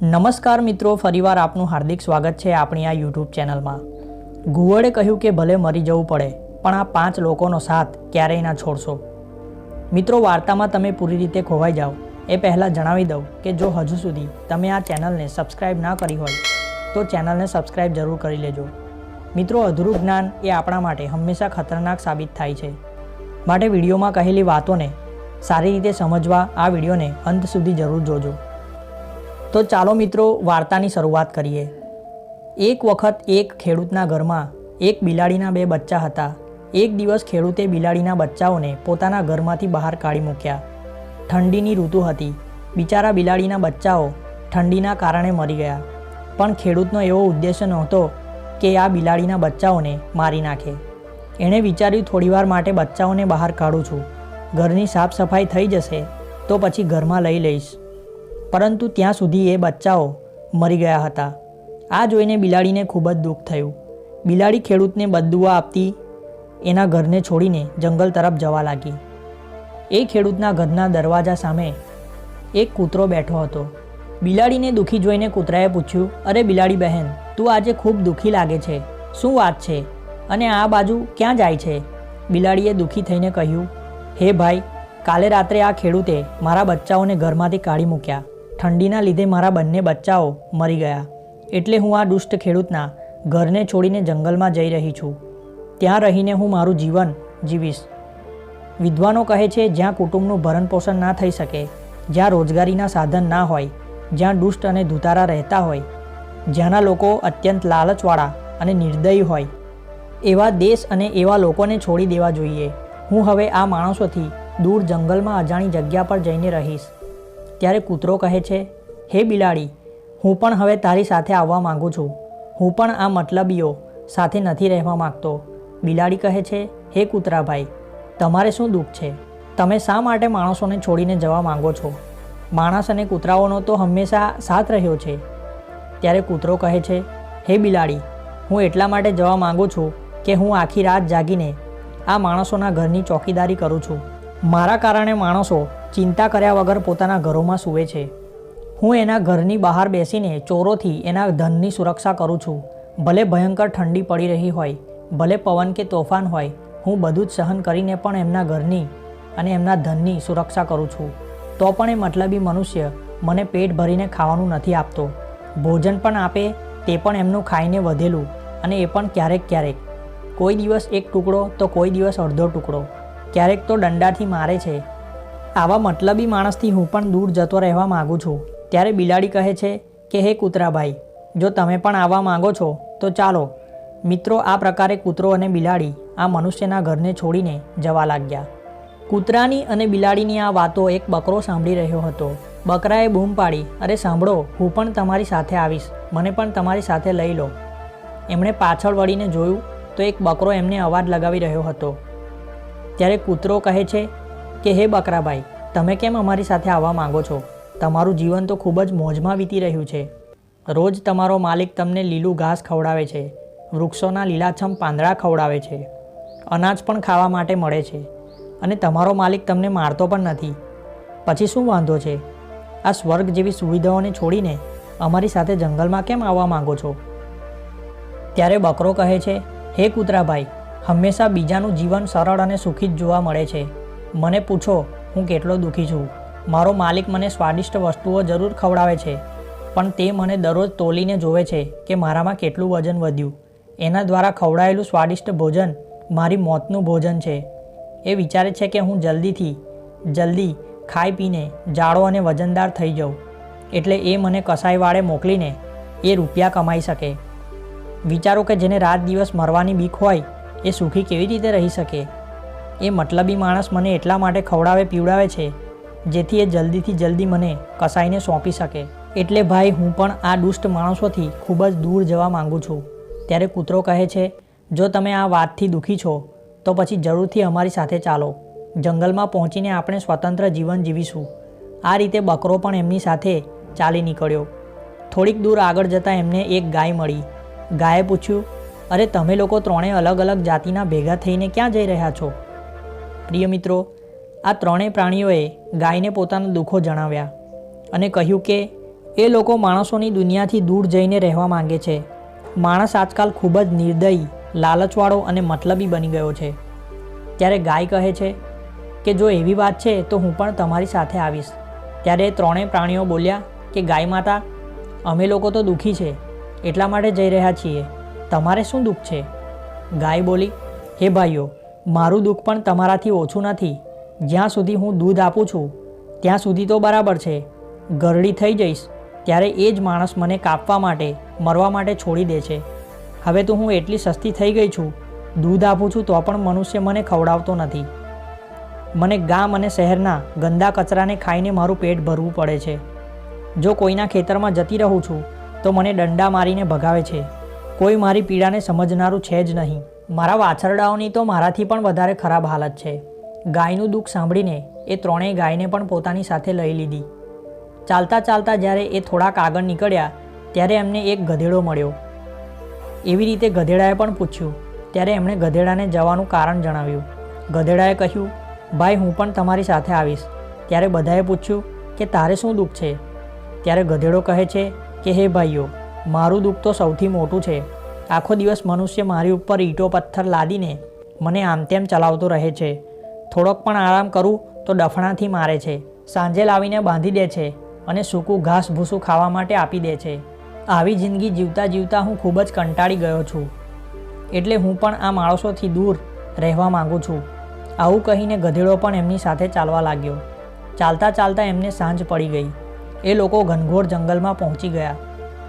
નમસ્કાર મિત્રો, ફરીવાર આપનું હાર્દિક સ્વાગત છે આપણી આ યુટ્યુબ ચેનલમાં. ઘુવડે કહ્યું કે ભલે મરી જવું પડે, પણ આ પાંચ લોકોનો સાથ ક્યારેય ના છોડશો. મિત્રો, વાર્તામાં તમે પૂરી રીતે ખોવાઈ જાઓ. એ પહેલાં જણાવી દઉં કે જો હજુ સુધી તમે આ ચેનલને સબસ્ક્રાઇબ ના કરી હોય, તો ચેનલને સબસ્ક્રાઇબ જરૂર કરી લેજો. મિત્રો, અધૂરું જ્ઞાન એ આપણા માટે હંમેશા ખતરનાક સાબિત થાય છે. માટે વિડીયોમાં કહેલી વાતોને સારી રીતે સમજવા આ વિડીયોને અંત સુધી જરૂર જોજો. તો ચાલો મિત્રો વાર્તાની શરૂઆત કરીએ. એક વખત એક ખેડૂતના ઘરમાં એક બિલાડીના બે બચ્ચા હતા. એક દિવસ ખેડૂતે બિલાડીના બચ્ચાઓને પોતાના ઘરમાંથી બહાર કાઢી મૂક્યા. ઠંડીની ઋતુ હતી. બિચારા બિલાડીના બચ્ચાઓ ઠંડીના કારણે મરી ગયા. પણ ખેડૂતનો એવો ઉદ્દેશ્ય નહોતો કે આ બિલાડીના બચ્ચાઓને મારી નાખે. એણે વિચાર્યું, થોડીવાર માટે બચ્ચાઓને બહાર કાઢું છું. ઘરની સાફ સફાઈ થઈ જશે તો પછી ઘરમાં લઈ લઈશ. પરંતુ ત્યાં સુધી એ બચ્ચાઓ મરી ગયા હતા. આ જોઈને બિલાડીને ખૂબ જ દુઃખ થયું. બિલાડી ખેડૂતને બદદુઆ આપતી એના ઘરને છોડીને જંગલ તરફ જવા લાગી. એ ખેડૂતના ઘરના દરવાજા સામે એક કૂતરો બેઠો હતો. બિલાડીને દુઃખી જોઈને કૂતરાએ પૂછ્યું, અરે બિલાડી બહેન, તું આજે ખૂબ દુઃખી લાગે છે. શું વાત છે? અને આ બાજુ ક્યાં જાય છે? બિલાડીએ દુઃખી થઈને કહ્યું, હે ભાઈ, કાલે રાત્રે આ ખેડૂતે મારા બચ્ચાઓને ઘરમાંથી કાઢી મૂક્યા. ઠંડીના લીધે મારા બંને બચ્ચાઓ મરી ગયા. એટલે હું આ દુષ્ટ ખેડૂતના ઘરને છોડીને જંગલમાં જઈ રહી છું. ત્યાં રહીને હું મારું જીવન જીવીશ. વિદ્વાનો કહે છે, જ્યાં કુટુંબનું ભરણપોષણ ના થઈ શકે, જ્યાં રોજગારીના સાધન ના હોય, જ્યાં દુષ્ટ અને ધુતારા રહેતા હોય, જ્યાંના લોકો અત્યંત લાલચવાળા અને નિર્દયી હોય. એવા દેશ અને એવા લોકોને છોડી દેવા જોઈએ. હું હવે આ માણસોથી દૂર જંગલમાં અજાણી જગ્યા પર જઈને રહીશ. ત્યારે કૂતરો કહે છે, હે બિલાડી, હું પણ હવે તારી સાથે આવવા માગું છું. હું પણ આ મતલબીઓ સાથે નથી રહેવા માંગતો. બિલાડી કહે છે, હે કૂતરાભાઈ, તમારે શું દુઃખ છે? તમે શા માટે માણસોને છોડીને જવા માગો છો? માણસ અને કૂતરાઓનો તો હંમેશા સાથ રહ્યો છે. ત્યારે કૂતરો કહે છે, હે બિલાડી, હું એટલા માટે જવા માગું છું કે હું આખી રાત જાગીને આ માણસોના ઘરની ચોકીદારી કરું છું. મારા કારણે માણસો ચિંતા કર્યા વગર પોતાના ઘરોમાં સૂવે છે. હું એના ઘરની બહાર બેસીને ચોરોથી એના ધનની સુરક્ષા કરું છું. ભલે ભયંકર ઠંડી પડી રહી હોય, ભલે પવન કે તોફાન હોય, હું બધું જ સહન કરીને પણ એમના ઘરની અને એમના ધનની સુરક્ષા કરું છું. તો પણ એ મતલબી મનુષ્ય મને પેટ ભરીને ખાવાનું નથી આપતો. ભોજન પણ આપે, તે પણ એમનું ખાઈને વધેલું અને એ પણ ક્યારેક ક્યારેક. કોઈ દિવસ એક ટુકડો તો કોઈ દિવસ અડધો ટુકડો. ક્યારેક તો દંડાથી મારે છે આવા મતલબી માણસથી હું પણ દૂર જતો રહેવા માગું છું. ત્યારે બિલાડી કહે છે કે, હે કૂતરાભાઈ, જો તમે પણ આવવા માંગો છો, તો ચાલો. મિત્રો, આ પ્રકારે કૂતરો અને બિલાડી આ મનુષ્યના ઘરને છોડીને જવા લાગ્યા. કૂતરાની અને બિલાડીની આ વાતો એક બકરો સાંભળી રહ્યો હતો. બકરાએ બૂમ પાડી, અરે સાંભળો, હું પણ તમારી સાથે આવીશ. મને પણ તમારી સાથે લઈ લો. એમણે પાછળ વળીને જોયું તો એક બકરો એમને અવાજ લગાવી રહ્યો હતો. ત્યારે કૂતરો કહે છે કે, હે બકરાભાઈ, તમે કેમ અમારી સાથે આવવા માંગો છો? તમારું જીવન તો ખૂબ જ મોજમાં વીતી રહ્યું છે. રોજ તમારો માલિક તમને લીલું ઘાસ ખવડાવે છે, વૃક્ષોના લીલાછમ પાંદડા ખવડાવે છે, અનાજ પણ ખાવા માટે મળે છે, અને તમારો માલિક તમને મારતો પણ નથી. પછી શું વાંધો છે? આ સ્વર્ગ જેવી સુવિધાઓને છોડીને અમારી સાથે જંગલમાં કેમ આવવા માંગો છો? ત્યારે બકરો કહે છે, હે કૂતરાભાઈ, હંમેશા બીજાનું જીવન સરળ અને સુખી જ જોવા મળે છે. મને પૂછો, હું કેટલો દુઃખી છું. મારો માલિક મને સ્વાદિષ્ટ વસ્તુઓ જરૂર ખવડાવે છે, પણ તે મને દરરોજ તોલીને જોવે છે કે મારામાં કેટલું વજન વધ્યું. એના દ્વારા ખવડાયેલું સ્વાદિષ્ટ ભોજન મારી મોતનું ભોજન છે. એ વિચારે છે કે હું જલ્દીથી, જલ્દી ખાઈ પીને જાડો અને વજનદાર થઈ જાઉં, એટલે એ મને કસાઈવાળે મોકલીને એ રૂપિયા કમાઈ શકે. વિચારો કે જેને રાત દિવસ મરવાની બીક હોય, એ સુખી કેવી રીતે રહી શકે? એ મતલબી માણસ મને એટલા માટે ખવડાવે, પીવડાવે છે, જેથી એ જલ્દીથી જલ્દી મને કસાઈને સોંપી શકે. એટલે ભાઈ, હું પણ આ દુષ્ટ માણસોથી ખૂબ જ દૂર જવા માંગુ છું. ત્યારે કૂતરો કહે છે, જો તમે આ વાતથી દુઃખી છો, તો પછી જરૂરથી અમારી સાથે ચાલો. જંગલમાં પહોંચીને આપણે સ્વતંત્ર જીવન જીવીશું. આ રીતે બકરો પણ એમની સાથે ચાલી નીકળ્યો. થોડીક દૂર આગળ જતાં એમને એક ગાય મળી. ગાયે પૂછ્યું, અરે, તમે લોકો ત્રણેય અલગ અલગ જાતિના ભેગા થઈને ક્યાં જઈ રહ્યા છો? પ્રિય મિત્રો, આ ત્રણેય પ્રાણીઓએ ગાયને પોતાના દુઃખો જણાવ્યા અને કહ્યું કે, એ લોકો માણસોની દુનિયાથી દૂર જઈને રહેવા માંગે છે. માણસ આજકાલ ખૂબ જ નિર્દયી, લાલચવાળો અને મતલબી બની ગયો છે. ત્યારે ગાય કહે છે કે, જો એવી વાત છે, તો હું પણ તમારી સાથે આવીશ. ત્યારે ત્રણેય પ્રાણીઓ બોલ્યા કે, ગાય માતા, અમે લોકો તો દુઃખી છે, એટલા માટે જઈ રહ્યા છીએ. તમારે શું દુઃખ છે? ગાય બોલી, હે ભાઈઓ મારું દુઃખ પણ તમારાથી ઓછું નથી. જ્યાં સુધી હું દૂધ આપું છું, ત્યાં સુધી તો બરાબર છે. ગરડી થઈ જઈશ, ત્યારે એ જ માણસ મને કાપવા માટે, મરવા માટે છોડી દે છે. હવે તો હું એટલી સસ્તી થઈ ગઈ છું. દૂધ આપું છું તો પણ મનુષ્ય મને ખવડાવતો નથી. મને ગામ અને શહેરના ગંદા કચરાને ખાઈને મારું પેટ ભરવું પડે છે. જો કોઈના ખેતરમાં જતી રહું છું, તો મને દંડા મારીને ભગાવે છે. કોઈ મારી પીડાને સમજનારું છે જ નહીં. મારા વાછરડાઓની તો મારાથી પણ વધારે ખરાબ હાલત છે. ગાયનું દુઃખ સાંભળીને એ ત્રણેય ગાયને પણ પોતાની સાથે લઈ લીધી. ચાલતા ચાલતા જ્યારે એ થોડાક આગળ નીકળ્યા, ત્યારે એમને એક ગધેડો મળ્યો. એવી રીતે ગધેડાએ પણ પૂછ્યું, ત્યારે એમણે ગધેડાને જવાનું કારણ જણાવ્યું. ગધેડાએ કહ્યું, ભાઈ, હું પણ તમારી સાથે આવીશ. ત્યારે બધાએ પૂછ્યું, કે તારે શું દુઃખ છે? ત્યારે ગધેડો કહે છે કે, હે ભાઈઓ, મારું દુઃખ તો સૌથી મોટું છે. આખો દિવસ મનુષ્ય મારી ઉપર ઈંટો પથ્થર લાદીને મને આમ તેમ ચલાવતો રહે છે. થોડોક પણ આરામ કરું તો ડફણાથી મારે છે. સાંજે લાવીને બાંધી દે છે અને સૂકું ઘાસ ભૂસું ખાવા માટે આપી દે છે. આવી જિંદગી જીવતા જીવતા હું ખૂબ જ કંટાળી ગયો છું. એટલે હું પણ આ માણસોથી દૂર રહેવા માંગુ છું. આવું કહીને ગધેડો પણ એમની સાથે ચાલવા લાગ્યો. ચાલતા ચાલતા એમને સાંજ પડી ગઈ. એ લોકો ઘનઘોર જંગલમાં પહોંચી ગયા.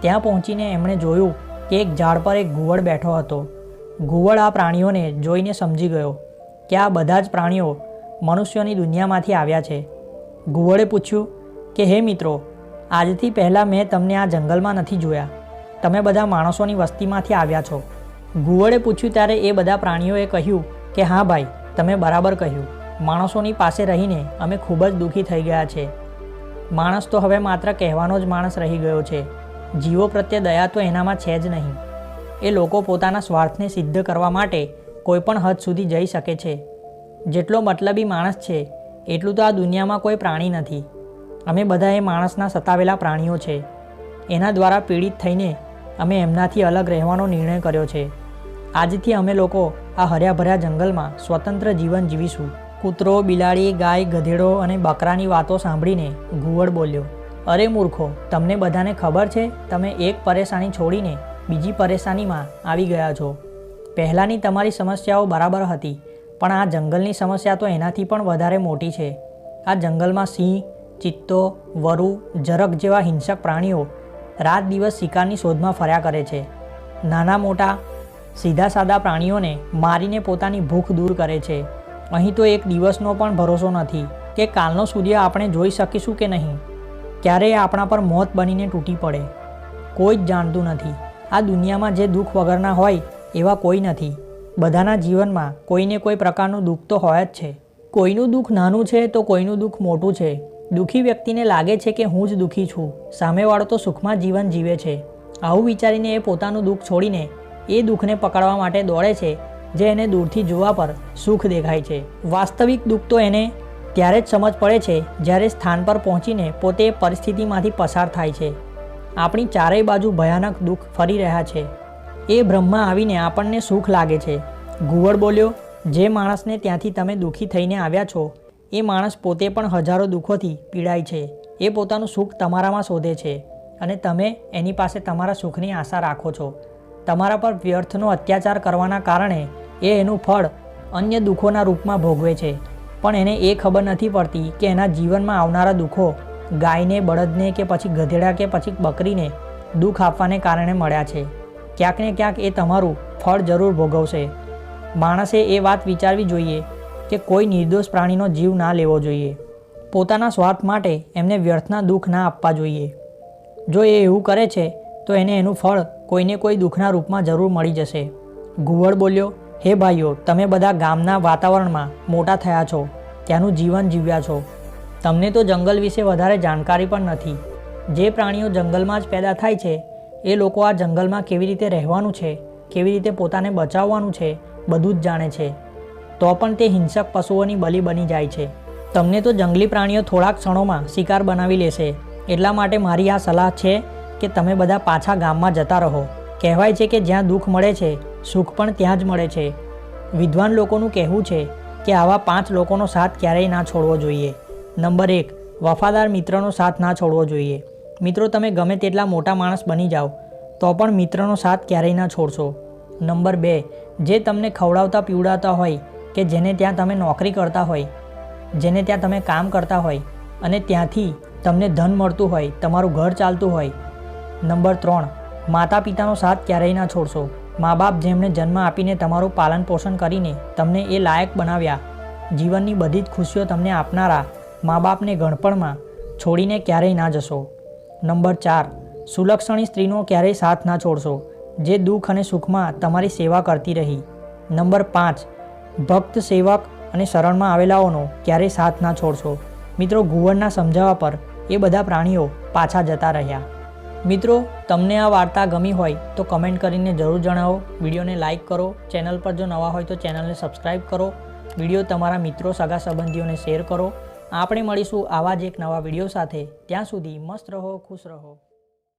ત્યાં પહોંચીને એમણે જોયું કે એક ઝાડ પર એક ઘુવડ બેઠો હતો. ઘુવડ આ પ્રાણીઓને જોઈને સમજી ગયો કે આ બધા જ પ્રાણીઓ મનુષ્યોની દુનિયામાંથી આવ્યા છે. ઘુવડે પૂછ્યું કે, હે મિત્રો, આજથી પહેલાં મેં તમને આ જંગલમાં નથી જોયા. તમે બધા માણસોની વસ્તીમાંથી આવ્યા છો. ઘુવડે પૂછ્યું ત્યારે એ બધા પ્રાણીઓએ કહ્યું કે, હા ભાઈ, તમે બરાબર કહ્યું. માણસોની પાસે રહીને અમે ખૂબ જ દુઃખી થઈ ગયા છે. માણસ તો હવે માત્ર કહેવાનો જ માણસ રહી ગયો છે. જીવો પ્રત્યે દયા તો એનામાં છે જ નહીં. એ લોકો પોતાના સ્વાર્થને સિદ્ધ કરવા માટે કોઈપણ હદ સુધી જઈ શકે છે. જેટલો મતલબી માણસ છે, એટલું તો આ દુનિયામાં કોઈ પ્રાણી નથી. અમે બધા એ માણસના સતાવેલા પ્રાણીઓ છે. એના દ્વારા પીડિત થઈને અમે એમનાથી અલગ રહેવાનો નિર્ણય કર્યો છે. આજથી અમે લોકો આ હર્યાભર્યા જંગલમાં સ્વતંત્ર જીવન જીવીશું. કૂતરો, બિલાડી, ગાય, ગધેડો અને બકરાની વાતો સાંભળીને ઘુવડ બોલ્યો. અરે મૂર્ખો, તમને બધાને ખબર છે, તમે એક પરેશાની છોડીને બીજી પરેશાનીમાં આવી ગયા છો. પહેલાંની તમારી સમસ્યાઓ બરાબર હતી, પણ આ જંગલની સમસ્યા તો એનાથી પણ વધારે મોટી છે. આ જંગલમાં સિંહ, ચિત્તો, વરુ જરક જેવા હિંસક પ્રાણીઓ રાત દિવસ શિકારની શોધમાં ફર્યા કરે છે. નાના મોટા સીધા સાદા પ્રાણીઓને મારીને પોતાની ભૂખ દૂર કરે છે. અહીં તો એક દિવસનો પણ ભરોસો નથી કે કાલનો સૂર્ય આપણે જોઈ શકીશું કે નહીં. ક્યારેય આપણા પર મોત બનીને તૂટી પડે. કોઈ જ જાણતું નથી. આ દુનિયામાં જે દુઃખ વગરના હોય, એવા કોઈ નથી. બધાના જીવનમાં કોઈને કોઈ પ્રકારનું દુઃખ તો હોય જ છે. કોઈનું દુઃખ નાનું છે તો કોઈનું દુઃખ મોટું છે. દુઃખી વ્યક્તિને લાગે છે કે હું જ દુઃખી છું. સામેવાળો તો સુખમાં જીવન જીવે છે. આવું વિચારીને એ પોતાનું દુઃખ છોડીને એ દુઃખને પકડવા માટે દોડે છે, જે એને દૂરથી જોવા પર સુખ દેખાય છે. વાસ્તવિક દુઃખ તો એને ત્યારે જ સમજ પડે છે, જ્યારે સ્થાન પર પહોંચીને પોતે પરિસ્થિતિમાંથી પસાર થાય છે. આપણી ચારેય બાજુ ભયાનક દુઃખ ફરી રહ્યા છે. એ બ્રહ્મા આવીને આપણને સુખ લાગે છે. ઘુવડ બોલ્યો, જે માણસને ત્યાંથી તમે દુઃખી થઈને આવ્યા છો, એ માણસ પોતે પણ હજારો દુઃખોથી પીડાય છે. એ પોતાનું સુખ તમારામાં શોધે છે. અને તમે એની પાસે તમારા સુખની આશા રાખો છો. તમારા પર વ્યર્થનો અત્યાચાર કરવાના કારણે એ એનું ફળ અન્ય દુઃખોના રૂપમાં ભોગવે છે. પણ એને એ ખબર નથી પડતી કે એના જીવનમાં આવનારા દુઃખો ગાયને, બળદને કે પછી ગધેડા કે પછી બકરીને દુઃખ આપવાને કારણે મળ્યા છે. ક્યાંક ને ક્યાંક એ તમારું ફળ જરૂર ભોગવશે. માણસે એ વાત વિચારવી જોઈએ કે કોઈ નિર્દોષ પ્રાણીનો જીવ ના લેવો જોઈએ. પોતાના સ્વાર્થ માટે એમને વ્યર્થના દુઃખ ના આપવા જોઈએ. જો એ એવું કરે છે, તો એને એનું ફળ કોઈને કોઈ દુઃખના રૂપમાં જરૂર મળી જશે. ઘુવડ બોલ્યો હે ભાઈઓ, તમે બધા ગામના વાતાવરણમાં મોટા થયા છો, ત્યાંનું જીવન જીવ્યા છો. તમને તો જંગલ વિશે વધારે જાણકારી પણ નથી. જે પ્રાણીઓ જંગલમાં જ પેદા થાય છે, એ લોકો આ જંગલમાં કેવી રીતે રહેવાનું છે, કેવી રીતે પોતાને બચાવવાનું છે, બધું જ જાણે છે. તો પણ તે હિંસક પશુઓની બલી બની જાય છે. તમને તો જંગલી પ્રાણીઓ થોડાક ક્ષણોમાં શિકાર બનાવી લેશે. એટલા માટે મારી આ સલાહ છે કે તમે બધા પાછા ગામમાં જતા રહો. કહેવાય છે કે જ્યાં દુઃખ મળે છે સુખ પણ ત્યાં જ મળે છે. વિદ્વાન લોકોનું કહેવું છે કે આવા પાંચ લોકોનો સાથ ક્યારેય ના છોડવો જોઈએ. નંબર એક, વફાદાર મિત્રનો સાથ ના છોડવો જોઈએ. મિત્રો, તમે ગમે તેટલા મોટા માણસ બની જાઓ, તો પણ મિત્રનો સાથ ક્યારેય ના છોડશો. નંબર બે, જે તમને ખવડાવતા પીવડાવતા હોય કે જેને ત્યાં તમે નોકરી કરતા હોય, જેને ત્યાં તમે કામ કરતા હોય અને ત્યાંથી તમને ધન મળતું હોય, તમારું ઘર ચાલતું હોય. નંબર ત્રણ માતા પિતાનો સાથ ક્યારેય ના છોડશો. મા બાપ જેમણે જન્મ આપીને તમારું પાલન પોષણ કરીને તમને એ લાયક બનાવ્યા. જીવનની બધી જ ખુશીઓ તમને આપનારા મા બાપને ગણપણમાં છોડીને ક્યારેય ના જશો. નંબર ચાર, સુલક્ષણી સ્ત્રીનો ક્યારેય સાથ ના છોડશો, જે દુઃખ અને સુખમાં તમારી સેવા કરતી રહી. નંબર પાંચ, ભક્ત, સેવક અને શરણમાં આવેલાઓનો ક્યારેય સાથ ના છોડશો. મિત્રો ઘુવડના સમજાવવા પર એ બધા પ્રાણીઓ પાછા જતા રહ્યા. મિત્રો, તમને આ વાર્તા ગમી હોય તો કમેન્ટ કરીને જરૂર જણાવો. વિડીયોને લાઇક કરો. ચેનલ પર જો નવા હોય તો ચેનલને સબસ્ક્રાઈબ કરો. વીડિયો તમારા મિત્રો સગા સંબંધીઓને શેર કરો. આપણે મળીશું આવા જ એક નવા વીડિયો સાથે. ત્યાં સુધી મસ્ત રહો, ખુશ રહો.